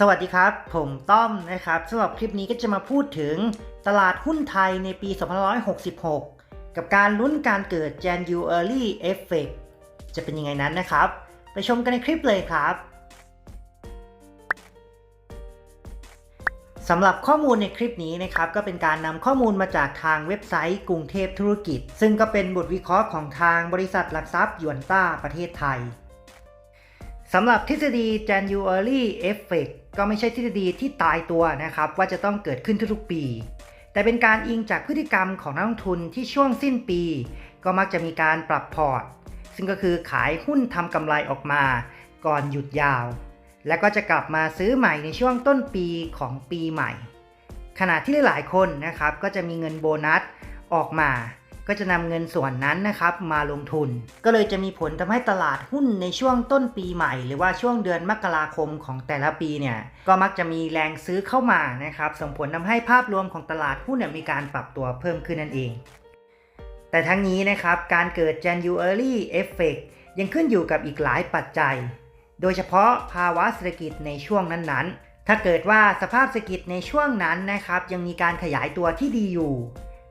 สวัสดีครับ ผมต้อมนะครับสำหรับคลิปนี้ก็จะมาพูดถึงตลาดหุ้นไทยในปี 2566 กับการลุ้นการเกิด January Effect จะเป็นยังไงนั้นนะครับ ไปชมกันในคลิปเลยครับสำหรับข้อมูลในคลิปนี้นะครับก็เป็นการนำข้อมูลมาจากทางเว็บไซต์กรุงเทพธุรกิจ ซึ่งก็เป็นบทวิเคราะห์ของทางบริษัทหลักทรัพย์ยวนต้าประเทศไทยสำหรับทฤษฎี January Effect ก็ไม่ใช่ทฤษฎีที่ตายตัวนะครับว่าจะต้องเกิดขึ้นทุกๆปี แต่เป็นการอิงจากพฤติกรรมของนักลงทุนที่ช่วงสิ้นปี ก็มักจะมีการปรับพอร์ต ซึ่งก็คือขายหุ้นทำกำไรออกมา ก่อนหยุดยาว แล้วก็จะกลับมาซื้อใหม่ในช่วงต้นปีของปีใหม่ ขณะที่หลายๆคนนะครับก็จะมีเงินโบนัสออกมา ก็จะนำเงินส่วนนั้นนะครับมาลงทุน ก็เลยจะมีผลทำให้ตลาดหุ้นในช่วงต้นปีใหม่ หรือว่าช่วงเดือนมกราคมของแต่ละปีเนี่ยก็มักจะมีแรงซื้อเข้ามานะครับส่งผลทำให้ภาพรวมของตลาดหุ้นเนี่ยมีการปรับตัวเพิ่มขึ้นนั่นเอง แต่ทั้งนี้นะครับการเกิด January Effect ยังขึ้นอยู่กับอีกหลายปัจจัย โดยเฉพาะภาวะเศรษฐกิจในช่วงนั้นๆ ถ้าเกิดว่าสภาพเศรษฐกิจในช่วงนั้นนะครับยังมีการขยายตัวที่ดีอยู่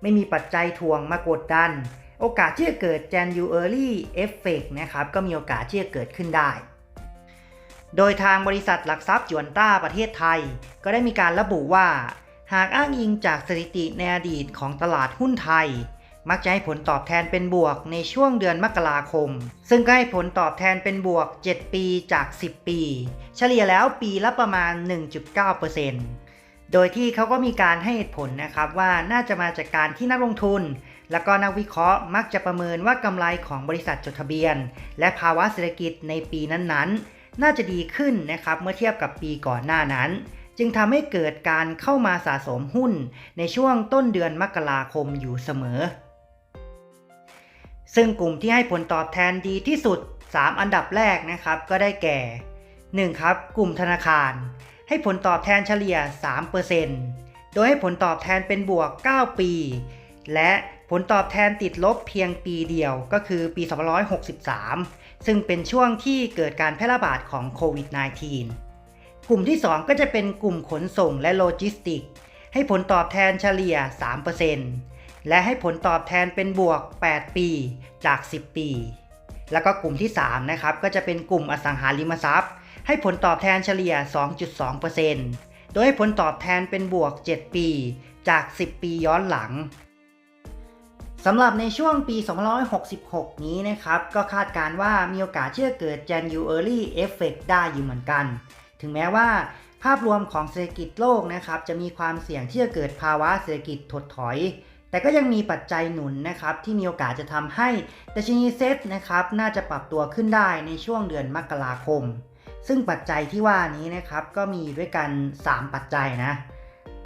ไม่มีปัจจัยทวงมากดดัน โอกาสที่จะเกิด January Effect นะครับก็มีโอกาสที่จะเกิดขึ้นได้ โดยทางบริษัทหลักทรัพย์ยวนต้าประเทศไทย ก็ได้มีการระบุว่า หากอ้างอิงจากสถิติในอดีตของตลาดหุ้นไทย มักจะให้ผลตอบแทนเป็นบวกในช่วงเดือนมกราคม ซึ่งก็ให้ผลตอบแทนเป็นบวก 7 ปีจาก 10 ปี เฉลี่ยแล้วปีละประมาณ 1.9% โดยที่เขาก็มีการให้เหตุผลนะครับว่าน่าจะมาจากการที่นักลงทุน แล้วก็นักวิเคราะห์มักจะประเมินว่ากำไรของบริษัทจดทะเบียน และภาวะเศรษฐกิจในปีนั้นๆ น่าจะดีขึ้นนะครับเมื่อเทียบกับปีก่อนหน้านั้น จึงทำให้เกิดการเข้ามาสะสมหุ้น ในช่วงต้นเดือนมกราคมอยู่เสมอ ซึ่งกลุ่มที่ให้ผลตอบแทนดีที่สุด 3 อันดับแรกนะครับก็ได้แก่ 1. ครับกลุ่มธนาคาร ให้ผลตอบแทนเฉลี่ย 3%โดยให้ผลตอบแทนเป็นบวก 9 ปี และผลตอบแทนติดลบเพียงปีเดียวก็คือปี 2563 ซึ่งเป็นช่วงที่เกิดการแพร่ระบาดของโควิด -19 กลุ่มที่ 2 ก็จะเป็นกลุ่มขนส่งและโลจิสติก ให้ผลตอบแทนเฉลี่ย 3%และให้ผลตอบแทนเป็นบวก 8 ปีจาก 10 ปี แล้วก็กลุ่มที่ 3 นะครับ ก็จะเป็นกลุ่มอสังหาริมทรัพย์ ให้ผลตอบแทนเฉลี่ย 2.2%โดยผลตอบแทนเป็นบวก 7 ปี จาก 10 ปีย้อนหลังสำหรับในช่วงปี 2566 นี้นะครับ ก็คาดการว่ามีโอกาสที่จะเกิด January Effect ได้อยู่เหมือนกัน ถึงแม้ว่าภาพรวมของเศรษฐกิจโลกนะครับ จะมีความเสี่ยงที่จะเกิดภาวะเศรษฐกิจถดถอย แต่ก็ยังมีปัจจัยหนุนนะครับ ที่มีโอกาสจะทำให้ดัชนีเซ็ตนะครับ น่าจะปรับตัวขึ้นได้ในช่วงเดือนมกราคม ซึ่งปัจจัยที่ว่านี้นะครับก็มีด้วยกัน 3 ปัจจัยนะ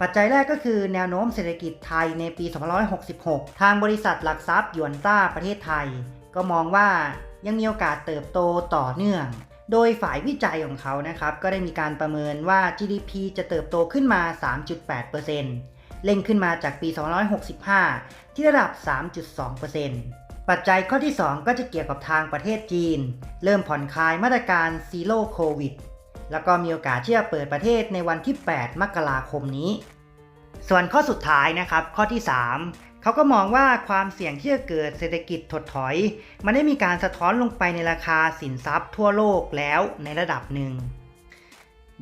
ปัจจัยแรกก็คือแนวโน้มเศรษฐกิจไทยในปี 2566 ทางบริษัทหลักทรัพย์ยวนต้าประเทศไทย ก็มองว่ายังมีโอกาสเติบโตต่อเนื่อง โดยฝ่ายวิจัยของเขานะครับ ก็ได้มีการประเมินว่า GDP จะเติบโตขึ้นมา 3.8%เร่งขึ้นมาจากปี 2565 ที่ระดับ 3.2% ปัจจัยข้อที่ 2 ก็จะเกี่ยวกับทางประเทศจีน เริ่มผ่อนคลายมาตรการซีโร่โควิดแล้วก็มีโอกาสที่จะเปิดประเทศในวันที่ 8 มกราคมนี้ ส่วนข้อสุดท้ายนะครับ ข้อที่ 3 เขาก็มองว่าความเสี่ยงที่จะเกิดเศรษฐกิจถดถอย มันได้มีการสะท้อนลงไปในราคาสินทรัพย์ทั่วโลกแล้วในระดับหนึ่ง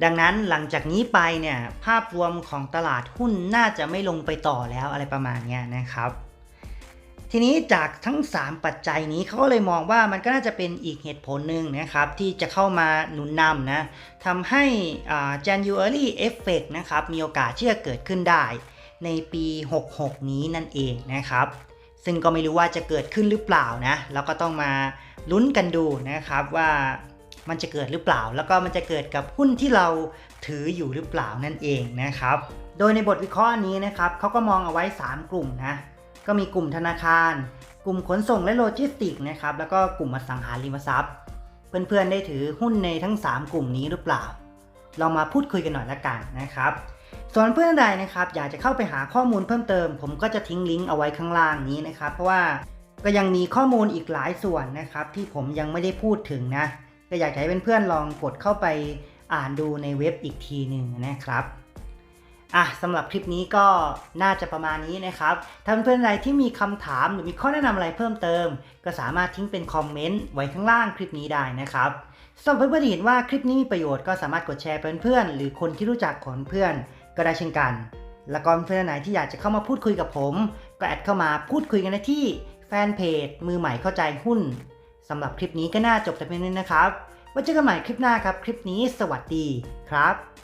ดังนั้นหลังจากนี้ไปเนี่ยภาพรวมของตลาดหุ้นน่าจะไม่ลงไปต่อแล้วอะไรประมาณนี้นะครับ ทีนี้จากทั้ง 3 ปัจจัยนี้เขาก็เลยมองว่ามันก็น่าจะเป็นอีกเหตุผลหนึ่งนะครับที่จะเข้ามาหนุนนำนะทำให้ January Effect นะครับมีโอกาสที่จะเกิดขึ้นได้ในปี 66 นี้นั่นเองนะครับ ซึ่งก็ไม่รู้ว่าจะเกิดขึ้นหรือเปล่านะแล้วก็ต้องมาลุ้นกันดูนะครับว่ามันจะเกิดหรือเปล่า แล้วก็มันจะเกิดกับหุ้นที่เราถืออยู่หรือเปล่านั่นเองนะครับ โดยในบทวิเคราะห์นี้นะครับเขาก็มองเอาไว้ 3 กลุ่มนะ ก็มีกลุ่มธนาคาร กลุ่มขนส่งและโลจิสติกนะครับ แล้วก็กลุ่มอสังหาริมทรัพย์ เพื่อนๆได้ถือหุ้นในทั้ง 3 กลุ่มนี้หรือเปล่า เรามาพูดคุยกันหน่อยละกันนะครับ ส่วนเพื่อนใดนะครับอยากจะเข้าไปหาข้อมูลเพิ่มเติม ผมก็จะทิ้งลิงก์เอาไว้ข้างล่างนี้นะครับ เพราะว่าก็ยังมีข้อมูลอีกหลายส่วนนะครับ ที่ผมยังไม่ได้พูดถึงนะ ก็อยากให้เพื่อนๆลองกดเข้าไปอ่านดูในเว็บอีกทีหนึ่งนะครับ อะสำหรับคลิปนี้ก็น่าจะประมาณนี้นะครับ ถ้าเพื่อนๆใดที่มีคำถามหรือมีข้อแนะนำอะไรเพิ่มเติม ก็สามารถทิ้งเป็นคอมเมนต์ไว้ข้างล่างคลิปนี้ได้นะครับสำหรับเพื่อนๆที่เห็นว่าคลิปนี้มีประโยชน์ก็สามารถกดแชร์เพื่อนๆหรือคนที่รู้จักของเพื่อนก็ได้เช่นกัน แล้วก็เพื่อนๆไหนที่อยากจะเข้ามาพูดคุยกับผม ก็แอดเข้ามาพูดคุยกันได้ที่แฟนเพจมือใหม่เข้าใจหุ้นสำหรับคลิปนี้ก็น่าจบแต่เพียงนี้นะครับไว้เจอกันใหม่คลิปหน้าครับ คลิปนี้สวัสดีครับ